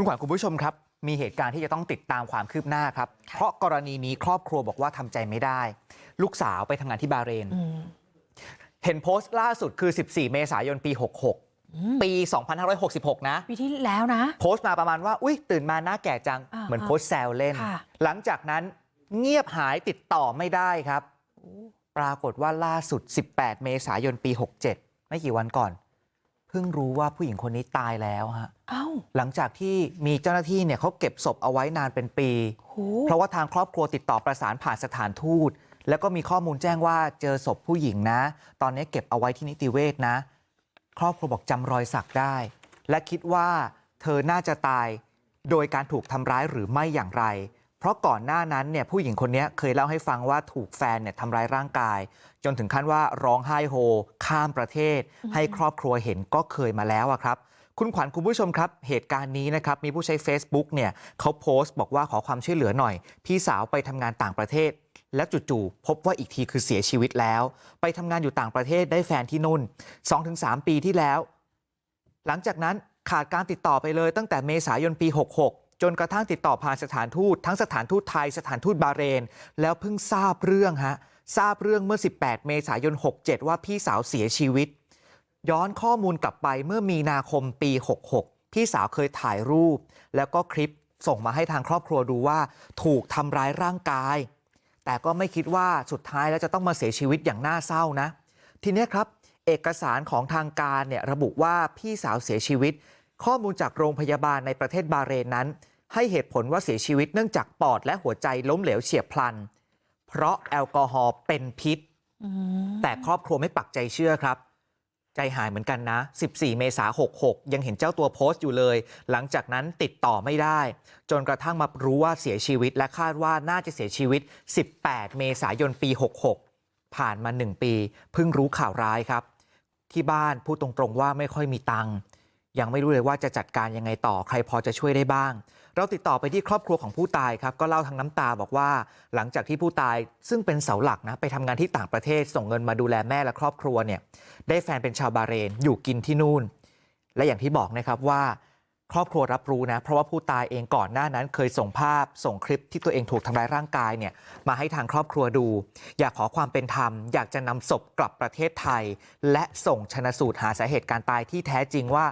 คุณขวัญคุณผู้ชมครับมีเหตุการณ์ที่จะต้องติดตามความคืบหน้าครับเพราะกรณีนี้ครอบครัวบอกว่าทำใจไม่ได้ ลูกสาวไปทำงานที่บาห์เรนอืมเห็นโพสต์ล่าสุดคือ 14 เมษายนปี 66 ปี 2566 นะ ปีที่แล้วนะ โพสต์มาประมาณว่า อุ้ยตื่นมาหน้าแก่จังอ่าเหมือนโพสต์แซวเล่นค่ะหลังจากนั้นเงียบหายติดต่อไม่ได้ครับ ปรากฏว่าล่าสุด 18 เมษายนปี 67 ไม่กี่วันก่อน เพิ่งรู้ว่าผู้หญิงคนนี้ตายแล้วฮะเอ้า หลังจากที่มีเจ้าหน้าที่เนี่ยเขาเก็บศพเอาไว้นานเป็นปีโหเพราะว่าทางครอบครัวติดต่อประสานผ่านสถานทูตแล้วก็มีข้อมูลแจ้งว่าเจอศพผู้หญิงนะ ตอนนี้เก็บเอาไว้ที่นิติเวศนะ ครอบครัวบอกจำรอยสักได้ และคิดว่าเธอน่าจะตายโดยการถูกทำร้ายหรือไม่อย่างไร เพราะก่อนหน้านั้นเนี่ยผู้หญิงคนนี้เคยเล่าให้ฟังว่าถูกแฟนเนี่ยทำร้ายร่างกาย จนถึงขั้นว่าร้องไห้โฮ ข้ามประเทศ ให้ครอบครัวเห็นก็เคยมาแล้วอะครับ คุณขวัญคุณผู้ชมครับเหตุการณ์นี้นะครับมีผู้ใช้ Facebook เนี่ยเขาโพสต์บอกว่าขอความช่วยเหลือหน่อย พี่สาวไปทำงานต่างประเทศ แล้วจู่ๆพบว่าอีกทีคือเสียชีวิตแล้ว ไปทำงานอยู่ต่างประเทศได้แฟนที่นู่น 2-3 ปีที่แล้ว หลังจากนั้นขาดการติดต่อไปเลยตั้งแต่เมษายนปี 66 จนกระทั่งติดต่อผ่านสถานทูต ทั้งสถานทูตไทยสถานทูตบาเรน แล้วเพิ่งทราบเรื่องฮะทราบเรื่องเมื่อ 18 เมษายน 67 ว่าพี่สาวเสียชีวิต ย้อนข้อมูลกลับไปเมื่อมีนาคมปี66พี่สาวเคยถ่ายรูปแล้วก็คลิปส่งมาให้ทางครอบครัวดูว่าถูกทำร้ายร่างกาย แต่ก็ไม่คิดว่าสุดท้ายแล้วจะต้องมาเสียชีวิตอย่างน่าเศร้านะ ทีเนี้ยครับ เอกสารของทางการเนี่ยระบุว่าพี่สาวเสียชีวิต ข้อมูลจากโรงพยาบาลในประเทศบาห์เรนนั้น ให้เหตุผลว่าเสียชีวิตเนื่องจากปอดและหัวใจล้มเหลวเฉียบพลัน เพราะแอลกอฮอล์เป็นพิษอืมแต่ครอบครัวไม่ปักใจเชื่อครับ ใจหายเหมือนกันนะ 14 เมษา66 ยังเห็นเจ้าตัวโพสต์อยู่เลย หลังจากนั้นติดต่อไม่ได้ จนกระทั่งมารู้ว่าเสียชีวิต และคาดว่าน่าจะเสียชีวิต 18 เมษายนปี 66 ผ่านมา 1 ปี เพิ่งรู้ข่าวร้ายครับ ที่บ้านพูดตรงๆว่าไม่ค่อยมีตังค์ยังไม่รู้เลยว่าจะจัดการยังไงต่อใครพอจะช่วยได้บ้าง ติดต่อไปที่ครอบครัวของผู้ตายครับก็เล่าทั้งน้ำตาบอกว่าหลังจากที่ผู้ตายซึ่งเป็นเสาหลักนะไปทำงานที่ต่างประเทศส่งเงินมาดูแลแม่และครอบครัวเนี่ยได้แฟนเป็นชาวบาเรนอยู่กินที่นู่น และอย่างที่บอกนะครับว่าครอบครัวรับรู้นะเพราะว่าผู้ตายเองก่อนหน้านั้น เคยส่งภาพส่งคลิปที่ตัวเองถูกทำร้ายร่างกายเนี่ยมาให้ทางครอบครัวดู อยากขอความเป็นธรรม อยากจะนำศพกลับประเทศไทย และส่งชนะสูตรหาสาเหตุการตายที่แท้จริงว่า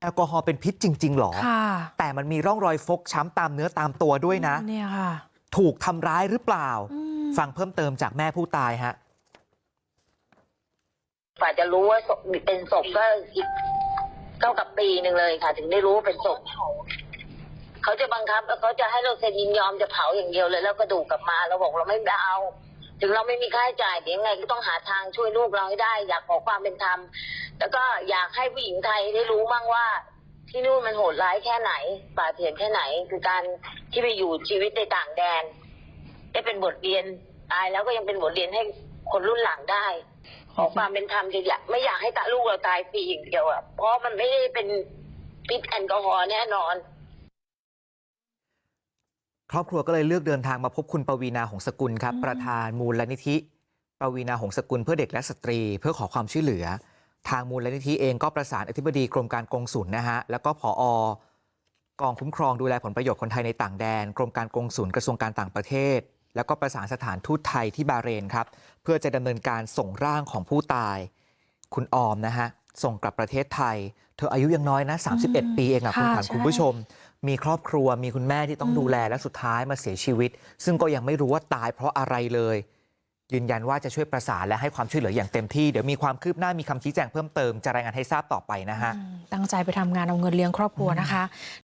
แอลกอฮอล์เป็นพิษจริงๆหรอค่ะแต่มันมีร่องรอยฟกช้ำตามเนื้อตามตัวด้วยนะเนี่ยค่ะถูกทำร้ายหรือเปล่าอืมฟังเพิ่มเติมจากแม่ผู้ตายฮะกว่าจะรู้ว่าศพเป็นศพก็อีกเท่ากับปีหนึ่งเลยค่ะ ถึงได้รู้ว่าเป็นศพเขาจะบังคับแล้วเขาจะให้เราเซ็นยินยอมจะเผาอย่างเดียวเลย แล้วกระดูกกลับมาเราบอกเราไม่เอา ถึงเราไม่มีค่าใช้จ่ายเดี๋ยวยังไงก็ต้องหาทางช่วยลูกเราให้ได้ อยากขอความเป็นธรรมแล้วก็อยากให้ผู้หญิงไทยได้รู้บ้างว่า ที่นู่นมันโหดร้ายแค่ไหนป่าเถื่อนแค่ไหน คือการที่ไปอยู่ชีวิตในต่างแดน ได้เป็นบทเรียนตายแล้วก็ยังเป็นบทเรียนให้คนรุ่นหลังได้ขอความเป็นธรรมจะอยากไม่อยากให้ตาลูกเราตายฟรีอย่างเดียวอะเพราะมันไม่ได้เป็นพิษแอลกอฮอล์แน่นอน ครอบครัวก็เลยเลือกเดินทางมาพบคุณปวีนาหงสกุลครับอืมประธานมูลนิธิปวีนาหงสกุลเพื่อเด็กและสตรี เพื่อขอความช่วยเหลือ ทางมูลนิธิเองก็ประสานอธิบดีกรมการกงสุลนะฮะแล้วก็ผอกองคุ้มครองดูแลผลประโยชน์คนไทยในต่างแดน กรมการกงสุลกระทรวงการต่างประเทศ แล้วก็ประสานสถานทูตไทยที่บาห์เรนครับเพื่อจะดำเนินการส่งร่างของผู้ตาย คุณออมนะฮะส่งกลับประเทศไทย เธออายุยังน้อยนะ 31 ปีเองอะคุณค่ะขวัญใช่คุณผู้ชม มีครอบครัวมีคุณแม่ที่ต้องอืมดูแลและสุดท้ายมาเสียชีวิต ซึ่งก็ยังไม่รู้ว่าตายเพราะอะไรเลย ยืนยันว่าจะช่วยประสานและให้ความช่วยเหลืออย่างเต็มที่เดี๋ยวมีความคืบหน้ามีคำชี้แจงเพิ่มเติมจะรายงานให้ทราบต่อไปนะฮะอืมตั้งใจไปทำงานเอาเงินเลี้ยงครอบครัวนะคะ